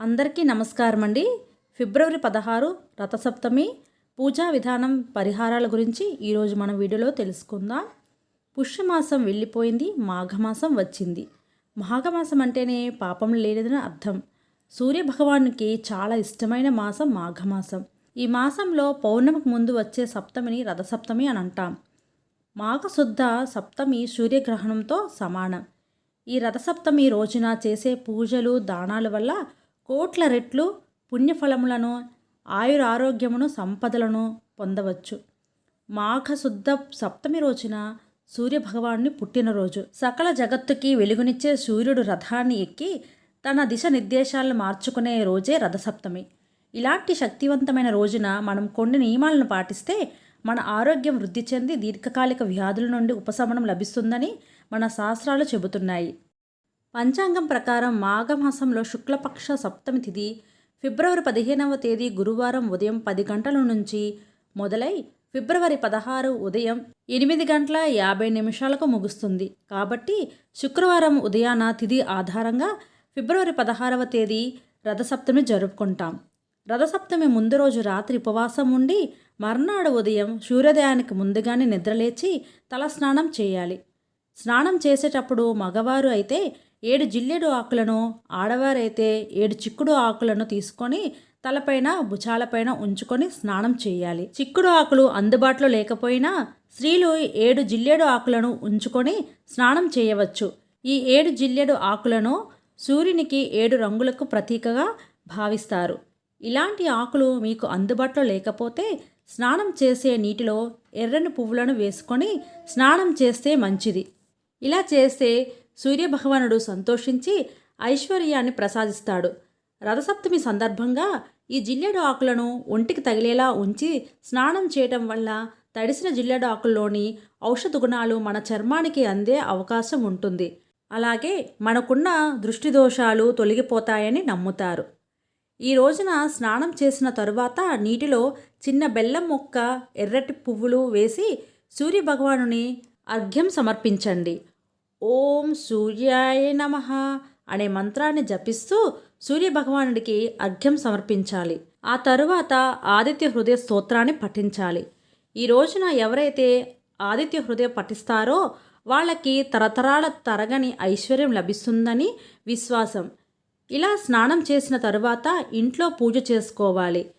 అందరికీ నమస్కారం అండి ఫిబ్రవరి పదహారు రథసప్తమి పూజా విధానం పరిహారాల గురించి ఈరోజు మనం వీడియోలో తెలుసుకుందాం. పుష్యమాసం వెళ్ళిపోయింది మాఘమాసం వచ్చింది. మాఘమాసం అంటేనే పాపం లేనిదని అర్థం. సూర్య భగవానునికి చాలా ఇష్టమైన మాసం మాఘమాసం. ఈ మాసంలో పౌర్ణమికి ముందు వచ్చే సప్తమిని రథసప్తమి అని అంటాం. మాఘశుద్ధ సప్తమి సూర్యగ్రహణంతో సమానం. ఈ రథసప్తమి రోజున చేసే పూజలు దానాల వల్ల కోట్ల రెట్లు పుణ్యఫలములను ఆయురారోగ్యమును సంపదలను పొందవచ్చు. మాఘశుద్ధ సప్తమి రోజున సూర్యభగవానుని పుట్టినరోజు. సకల జగత్తుకి వెలుగునిచ్చే సూర్యుడు రథాన్ని ఎక్కి తన దిశ నిర్దేశాలను మార్చుకునే రోజే రథసప్తమి. ఇలాంటి శక్తివంతమైన రోజున మనం కొన్ని నియమాలను పాటిస్తే మన ఆరోగ్యం వృద్ధి చెంది దీర్ఘకాలిక వ్యాధుల నుండి ఉపశమనం లభిస్తుందని మన శాస్త్రాలు చెబుతున్నాయి. పంచాంగం ప్రకారం మాఘమాసంలో శుక్లపక్ష సప్తమి తిథి ఫిబ్రవరి పదిహేనవ తేదీ గురువారం ఉదయం పది గంటల నుంచి మొదలై ఫిబ్రవరి పదహారు ఉదయం ఎనిమిది గంటల యాభై నిమిషాలకు ముగుస్తుంది. కాబట్టి శుక్రవారం ఉదయాన తిథి ఆధారంగా ఫిబ్రవరి పదహారవ తేదీ రథసప్తమి జరుపుకుంటాం. రథసప్తమి ముందు రోజు రాత్రి ఉపవాసం ఉండి మర్నాడు ఉదయం సూర్యోదయానికి ముందుగానే నిద్రలేచి తల స్నానం చేయాలి. స్నానం చేసేటప్పుడు మగవారు అయితే ఏడు జిల్లెడు ఆకులను ఆడవారైతే ఏడు చిక్కుడు ఆకులను తీసుకొని తలపైన భుజాలపైన ఉంచుకొని స్నానం చేయాలి. చిక్కుడు ఆకులు అందుబాటులో లేకపోయినా స్త్రీలు ఏడు జిల్లెడు ఆకులను ఉంచుకొని స్నానం చేయవచ్చు. ఈ ఏడు జిల్లెడు ఆకులను సూర్యునికి ఏడు రంగులకు ప్రతీకగా భావిస్తారు. ఇలాంటి ఆకులు మీకు అందుబాటులో లేకపోతే స్నానం చేసే నీటిలో ఎర్రని పువ్వులను వేసుకొని స్నానం చేస్తే మంచిది. ఇలా చేస్తే సూర్యభగవానుడు సంతోషించి ఐశ్వర్యాన్ని ప్రసాదిస్తాడు. రథసప్తమి సందర్భంగా ఈ జిల్లెడు ఆకులను ఒంటికి తగిలేలా ఉంచి స్నానం చేయటం వల్ల తడిసిన జిల్లెడు ఆకుల్లోని ఔషధ గుణాలు మన చర్మానికి అందే అవకాశం ఉంటుంది. అలాగే మనకున్న దృష్టి దోషాలు తొలగిపోతాయని నమ్ముతారు. ఈ రోజున స్నానం చేసిన తరువాత నీటిలో చిన్న బెల్లం ముక్క ఎర్రటి పువ్వులు వేసి సూర్యభగవానుని అర్ఘ్యం సమర్పించండి. ఓం సూర్యాయ నమ అనే మంత్రాన్ని జపిస్తూ సూర్యభగవానుడికి అర్ఘ్యం సమర్పించాలి. ఆ తరువాత ఆదిత్య హృదయ స్తోత్రాన్ని పఠించాలి. ఈ రోజున ఎవరైతే ఆదిత్య హృదయ పఠిస్తారో వాళ్ళకి తరతరాల తరగని ఐశ్వర్యం లభిస్తుందని విశ్వాసం. ఇలా స్నానం చేసిన తరువాత ఇంట్లో పూజ చేసుకోవాలి.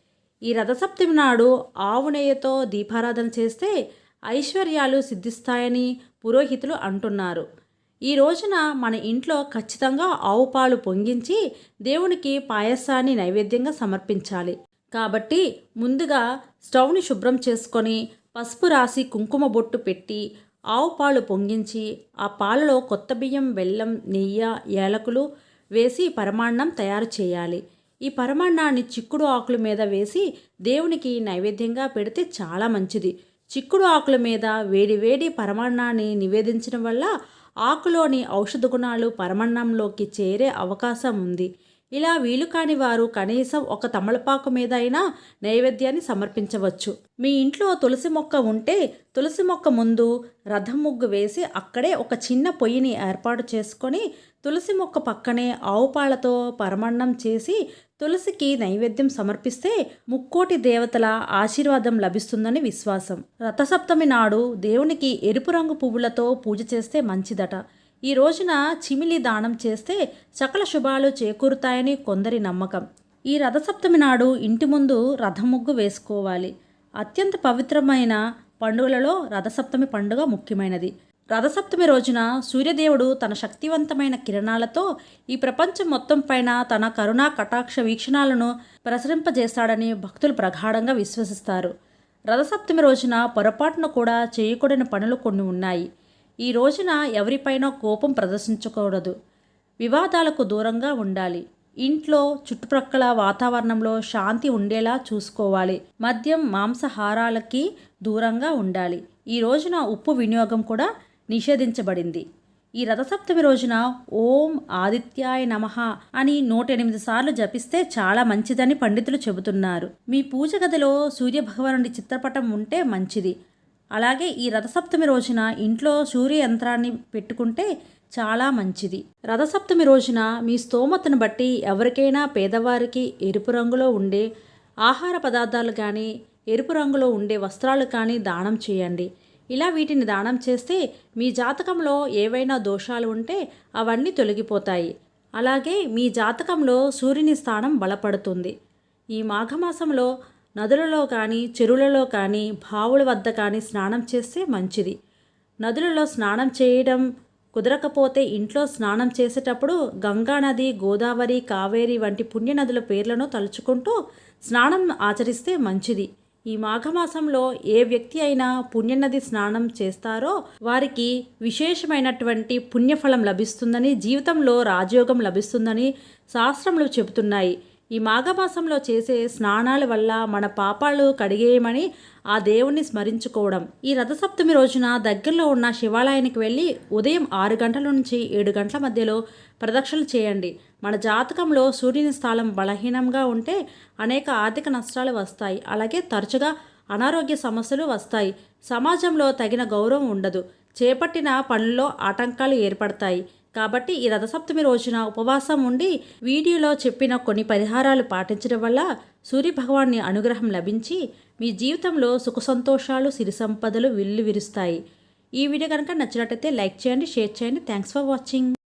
ఈ రథసప్తమి నాడు ఆవు నెయ్యతో దీపారాధన చేస్తే ఐశ్వర్యాలు సిద్ధిస్తాయని పురోహితులు అంటున్నారు. ఈ రోజున మన ఇంట్లో ఖచ్చితంగా ఆవు పాలు పొంగించి దేవునికి పాయసాన్ని నైవేద్యంగా సమర్పించాలి. కాబట్టి ముందుగా స్టవ్ని శుభ్రం చేసుకొని పసుపు రాసి కుంకుమ బొట్టు పెట్టి ఆవు పాలు పొంగించి ఆ పాలలో కొత్త బియ్యం బెల్లం నెయ్యి ఏలకులు వేసి పరమాన్నం తయారు చేయాలి. ఈ పరమాన్నాన్ని చిక్కుడు ఆకుల మీద వేసి దేవునికి నైవేద్యంగా పెడితే చాలా మంచిది. చిక్కుడు ఆకుల మీద వేడి వేడి పరమాన్నాన్ని నివేదించడం వల్ల ఆకులోని ఔషధ గుణాలు పరమన్నంలోకి చేరే అవకాశం ఉంది. ఇలా వీలు కాని వారు కనీసం ఒక తమలపాకు మీద అయినా నైవేద్యాన్ని సమర్పించవచ్చు. మీ ఇంట్లో తులసి మొక్క ఉంటే తులసి మొక్క ముందు రథం ముగ్గు వేసి అక్కడే ఒక చిన్న పొయ్యిని ఏర్పాటు చేసుకొని తులసి మొక్క పక్కనే ఆవు పాలతో పరమన్నం చేసి తులసికి నైవేద్యం సమర్పిస్తే ముక్కోటి దేవతల ఆశీర్వాదం లభిస్తుందని విశ్వాసం. రథసప్తమి నాడు దేవునికి ఎరుపు రంగు పువ్వులతో పూజ చేస్తే మంచిదట. ఈ రోజున చిమిలి దానం చేస్తే సకల శుభాలు చేకూరుతాయని కొందరి నమ్మకం. ఈ రథసప్తమి నాడు ఇంటి ముందు రథముగ్గు వేసుకోవాలి. అత్యంత పవిత్రమైన పండుగలలో రథసప్తమి పండుగ ముఖ్యమైనది. రథసప్తమి రోజున సూర్యదేవుడు తన శక్తివంతమైన కిరణాలతో ఈ ప్రపంచం మొత్తం పైన తన కరుణా కటాక్ష వీక్షణాలను ప్రసరింపజేస్తాడని భక్తులు ప్రగాఢంగా విశ్వసిస్తారు. రథసప్తమి రోజున పొరపాటున కూడా చేయకూడని పనులు కొన్ని ఉన్నాయి. ఈ రోజున ఎవరిపైన కోపం ప్రదర్శించకూడదు. వివాదాలకు దూరంగా ఉండాలి. ఇంట్లో చుట్టుప్రక్కల వాతావరణంలో శాంతి ఉండేలా చూసుకోవాలి. మద్యం మాంసాహారాలకి దూరంగా ఉండాలి. ఈ రోజున ఉప్పు వినియోగం కూడా నిషేధించబడింది. ఈ రథసప్తమి రోజున ఓం ఆదిత్యాయ నమః అని నూట ఎనిమిది సార్లు జపిస్తే చాలా మంచిదని పండితులు చెబుతున్నారు. మీ పూజ గదిలో సూర్యభగవానుడి చిత్రపటం ఉంటే మంచిది. అలాగే ఈ రథసప్తమి రోజున ఇంట్లో సూర్య యంత్రాన్ని పెట్టుకుంటే చాలా మంచిది. రథసప్తమి రోజున మీ స్తోమతను బట్టి ఎవరికైనా పేదవారికి ఎరుపు రంగులో ఉండే ఆహార పదార్థాలు కానీ ఎరుపు రంగులో ఉండే వస్త్రాలు కానీ దానం చేయండి. ఇలా వీటిని దానం చేస్తే మీ జాతకంలో ఏవైనా దోషాలు ఉంటే అవన్నీ తొలగిపోతాయి. అలాగే మీ జాతకంలో సూర్యుని స్థానం బలపడుతుంది. ఈ మాఘమాసంలో నదులలో కానీ చెరువులలో కానీ బావుల వద్ద కానీ స్నానం చేస్తే మంచిది. నదులలో స్నానం చేయడం కుదరకపోతే ఇంట్లో స్నానం చేసేటప్పుడు గంగా నది గోదావరి కావేరి వంటి పుణ్యనదుల పేర్లను తలుచుకుంటూ స్నానం ఆచరిస్తే మంచిది. ఈ మాఘమాసంలో ఏ వ్యక్తి అయినా పుణ్యనది స్నానం చేస్తారో వారికి విశేషమైనటువంటి పుణ్యఫలం లభిస్తుందని జీవితంలో రాజయోగం లభిస్తుందని శాస్త్రములు చెబుతున్నాయి. ఈ మాఘమాసంలో చేసే స్నానాల వల్ల మన పాపాలు కడిగేయమని ఆ దేవుణ్ణి స్మరించుకోవడం. ఈ రథసప్తమి రోజున దగ్గరలో ఉన్న శివాలయానికి వెళ్ళి ఉదయం ఆరు గంటల నుంచి ఏడు గంటల మధ్యలో ప్రదక్షిణలు చేయండి. మన జాతకంలో సూర్యుని స్థానం బలహీనంగా ఉంటే అనేక ఆర్థిక నష్టాలు వస్తాయి. అలాగే తరచుగా అనారోగ్య సమస్యలు వస్తాయి. సమాజంలో తగిన గౌరవం ఉండదు. చేపట్టిన పనుల్లో ఆటంకాలు ఏర్పడతాయి. కాబట్టి ఈ రథసప్తమి రోజున ఉపవాసం ఉండి వీడియోలో చెప్పిన కొన్ని పరిహారాలు పాటించడం వల్ల సూర్య భగవాన్ని అనుగ్రహం లభించి మీ జీవితంలో సుఖ సంతోషాలు సిరి సంపదలు విల్లు విరుస్తాయి ఈ వీడియో కనుక నచ్చినట్టయితే లైక్ చేయండి షేర్ చేయండి. Thanks for watching